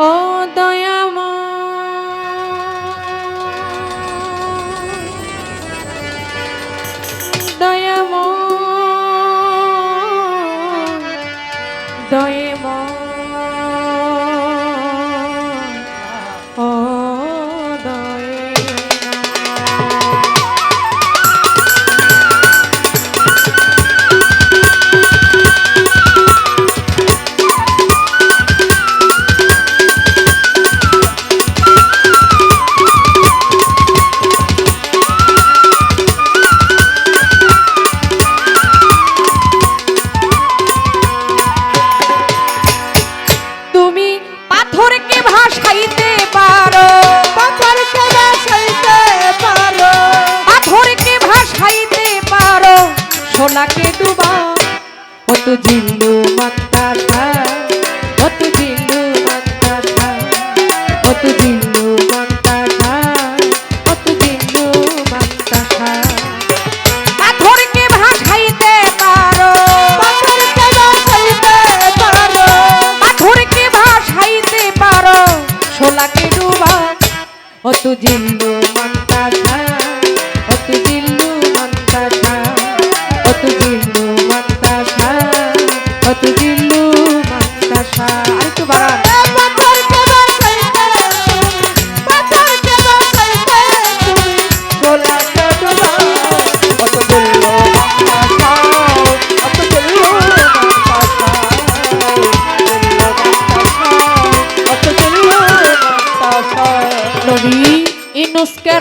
ও দয়াম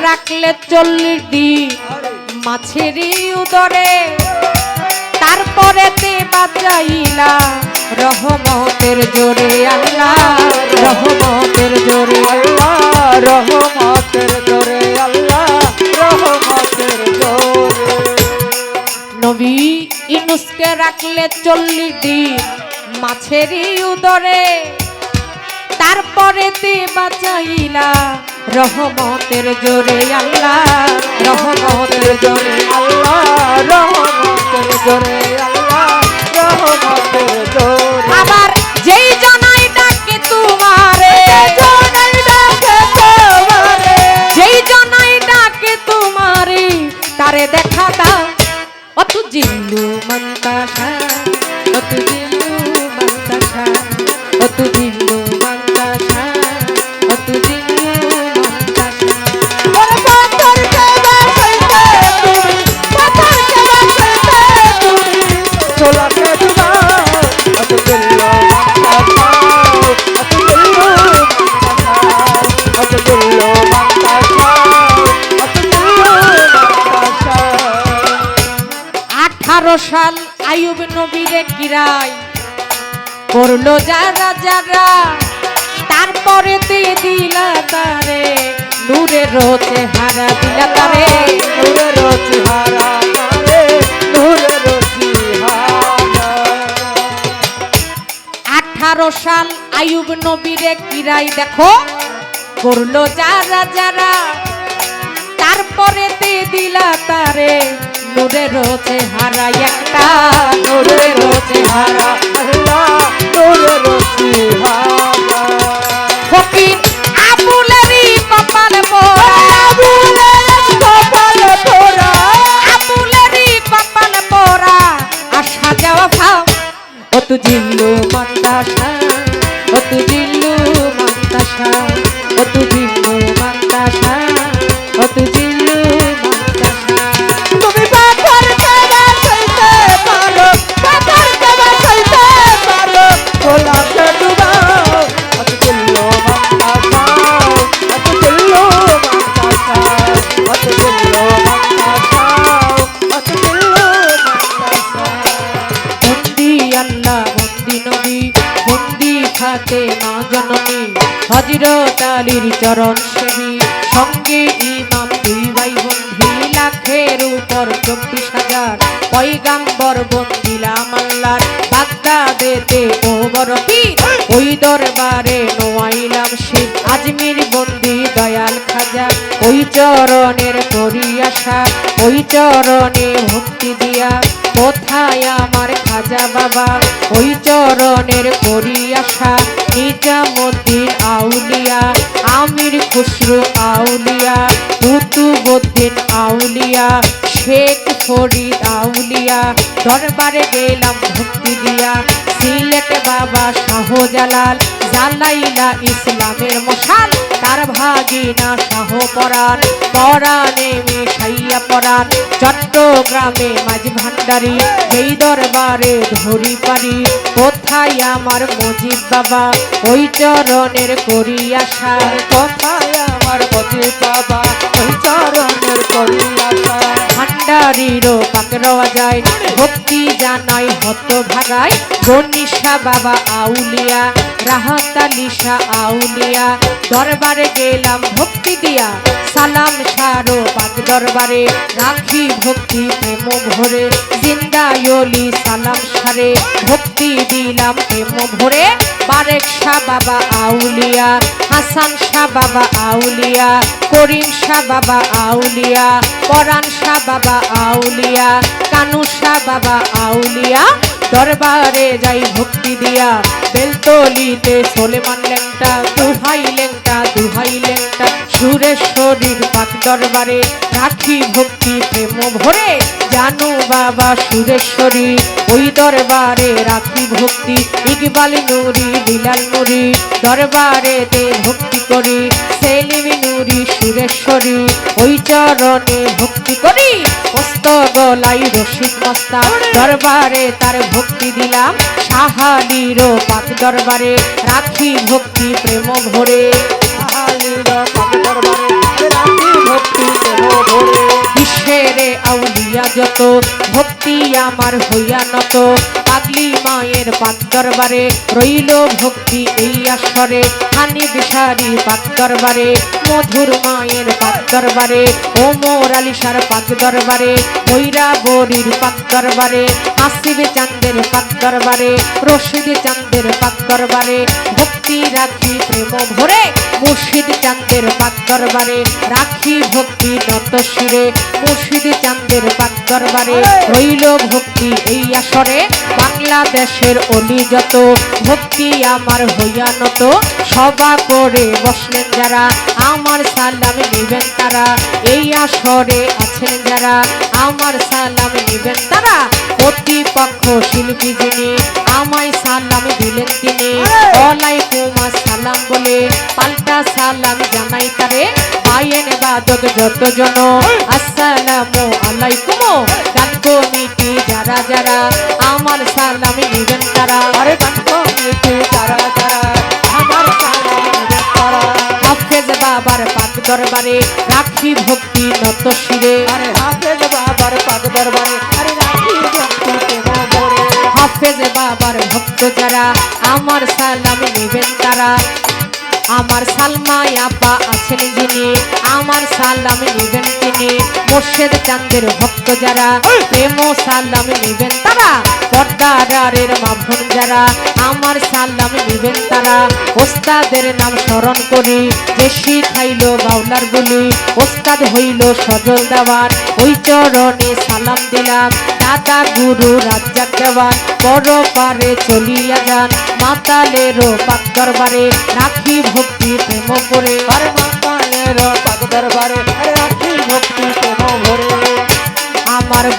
রাখলে চল্লিশ দিন মাছেরই উদরে। তারপরে তে বাঁচাইলা। রহমতের জোরে আল্লাহ, রহমতের জোরে আল্লাহ, রহমতের জোরে আল্লাহ, রহমতের জোরে। নবী ইনুসকে রাখলে চল্লিশ দিন মাছেরই উদরে। তারপরে তে বাঁচাইলা। রহমতের জোরে আল্লাহ রহমতের জোরে আল্লাহ রহমতের জোরে আল্লাহ রহমতের জোরে। আবার যেই জনাই ডাকে তোমারে জোনাই ডাকে তোমারে। যেই জনাই ডাকে তোমারে তারে দেখা দাও। অত জিল্লু আঠারো সাল আয়ুব নবীরে কিরাই করল যারা যারা তারপরে তে দিলা তারে নূরে রোচে হারা দিলা তারে। মারে নূরের চেহারা আঠারো সাল আয়ুব নবীরে কিরাই দেখো করল যারা যারা তারপরে তে দিলা তারে। নূরে রোচে হারা একটা, নূরে রোচে হারা আল্লাহ নূরের চেহারা ফকির পোড়া কপালে তোরা আবুলেরই কপাল পোড়া আসা যাওয়া ভাব অত জিল্লু মন্দাসা খাতে মা জননী হজরত আলীর চরণ সেবী সঙ্গে ইমাম দুই ভাই বন্ধি, লাখের উপর চব্বিশ হাজার পয়গাম্বর বন্দিলাম আল্লাহর বাগদাদেতে ও পীর। ওই দরবারে নোয়াইলাম শিব, আজমির বন্দি দয়াল খাজা। ওই চরণের করি আশা ওই চরণে ভক্তি দিয়া কোথায় আমার খাজা বাবা? ওই চরণের করি আশা নিজামুদ্দিন গুরু আউলিয়া, কুতুবুদ্দিন আউলিয়া, শেখ ফরিদ আউলিয়া, দরবারে গেলাম ভক্তি দিয়া। সিলেট বাবা শাহজালাল, জালাইলা ইসলামের মশাল, তার ভাগিনা শাহ পরাণ, পরাণে মিশাইয়া পড়ার চট্টগ্রামে মাঝি ভান্ডারি, এই দরবারে ধরি পারি। কোথায় আমার মজিব বাবা? ওই চরণের করি সার কোথায় আমার মজিব বাবা? যায়। ভক্তি জানাই হত ভাগায় গনিশা বাবা আউলিয়া রাহাতালিশা আউলিয়া। দরবারে গেলাম ভক্তি দিয়া। সালাম সারো পাক দরবারে। রাখি ভক্তি প্রেম ভরে। জিন্দায়লি সালাম সারে। ভক্তি দিলাম প্রেম ভরে। বারেক শাহ বাবা আউলিয়া, হাসান শাহ বাবা আউলিয়া, করিম শাহ বাবা আউলিয়া, পরাণ শাহ বাবা আউলিয়া, কানু শাহ বাবা আউলিয়া, দরবারে যাই ভক্তি দিয়া, বেলতলিতে সোলেমান লেংটা লেংটা লেংটা সুরেশ্বরীর পাক দরবারে, রাখি ভক্তি প্রেম ভরে। জানু বাবা সুরেশ্বরী ওই দরবারে রাখি ভক্তি। ইকবাল নুরি, বিলাল নুরি, দরবারে তে ভক্তি করি। সেলিমি নুরি সুরেশ্বরী ওই চরণে ভক্তি করি। মস্ত গলাই রশিদ মস্তা দরবারে তার ভক্তি দিলাম। সাহালির পাক দরবারে, রাখি ভক্তি প্রেম ভরে। ভরে যত ভক্তি আমার হইয়া নত পাগলি মায়ের পাক দরবারে রইল ভক্তি এই আসরে হানি বিশারি পাক মধুর মায়ের পাক দরবারে ওমর আলিশার পাক দরবারে ময়রা বরির পাক দরবারে আসিবে চান্দের পাক দরবারে, রশিদ চান্দের পাক দরবারে, ভক্তি রাখি প্রেম ভরে। মুর্শিদ চান্দের পাক দরবারে, রাখি ভক্তি নত শিরে মুর্শিদ চান্দের পাক দরবারে, রইল ভক্তি এই আসরে। বাংলাদেশের অলি যত, ভক্তি আমার হইয়া নত। সভা করে বসলেন যারা, আমার সালাম নিবেন তারা। এই আসরে আছেন যারা, আমার সালাম নিবেন তারা। কর্তৃপক্ষ শিল্পী যিনি, আমায় সালাম দিলেন তিনি। ওয়ালাইকুম আসসালাম বলে পাল্টা সালাম জানাই তারে। পায়েন বাদক যতজন, আসসালামু আলাইকুম। কমিটি যারা যারা আমার সালাম নিবেন তারা, আরে কমিটি তারা তারা। আমার সালাম তারা। হাফেজ বাবার পাক দরবারে রাখি ভক্তি নত শিরে। আরে হাফেজ বাবার পাক দরবারে, আরে রাখি ভক্তি হাফেজ বাবার ভক্ত যারা, আমার সালাম নেবেন তারা। আমার সালমাই আপা আছেন যিনি, আমার সালাম নেবেন মোর্শেদ চান্দের ভক্ত যারা, প্রেম সালাম নেবেন তারা পর্দারের মাভন যারা, আমার সালাম নেবেন তারা। ওস্তাদের নাম স্মরণ করি যে শিখাইল বাউলার বলি, ওস্তাদ হইল সজল দেওয়ার, ওই চরণে সালাম দিলাম। দাদা গুরু রাজ্জাক দেওয়ান বড় পারে চলিয়া যান। মাতালেরও পাক দরবারে রাখি ভক্তি প্রেম করে। আর মাতালের পাক দরবারে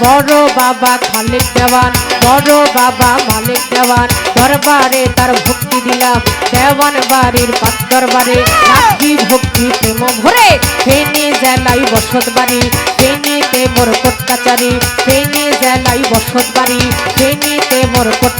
বড় বাবা খালিক দেওয়ান, বড় বাবা মালিক দেওয়ান, দরবারে তার ভক্তি দিলাম, দেওয়ান বাড়ির পাত্র দরবারে ভক্তি প্রেম ভরে, ফেনে জেলাই বসত বাড়ি ফেনিতে মোর কোট কাচারি জেলাই বসত বাড়ি মোর কোট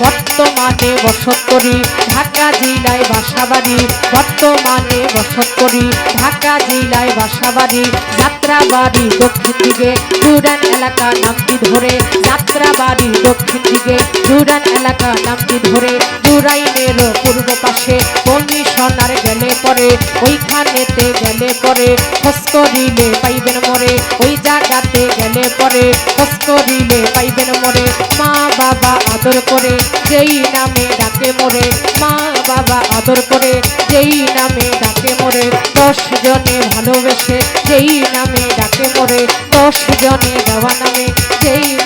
বর্তমানে বসত করি ঢাকা জেলায় বাসা বাড়ি বর্তমানে বসত করি ঢাকা জেলায় বাসা বাড়ি যাত্রা বাড়ি দক্ষিণ দিকে ডুরান এলাকা নামটি ধরে যাত্রা বাড়ি দক্ষিণ দিকে ডুরান এলাকা নামটি ধরে ডুরাইনের পূর্ব পাশে কমিশনার গেলে পরে, ওইখানেতে গেলে পরে খোঁজ করিলে পাইবেন মরে ওই জায়গাতে গেলে পরে কষ্ট দিলে পাইবেন মরে। মা বাবা আদর করে, যেই নামে ডাকে মরে। মা বাবা আদর করে, যেই নামে ডাকে মরে। দশ জনে ভালোবেসে, যেই নামে ডাকে মরে। দশ জনে দেওয়া নামে, যেই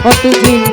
ও তু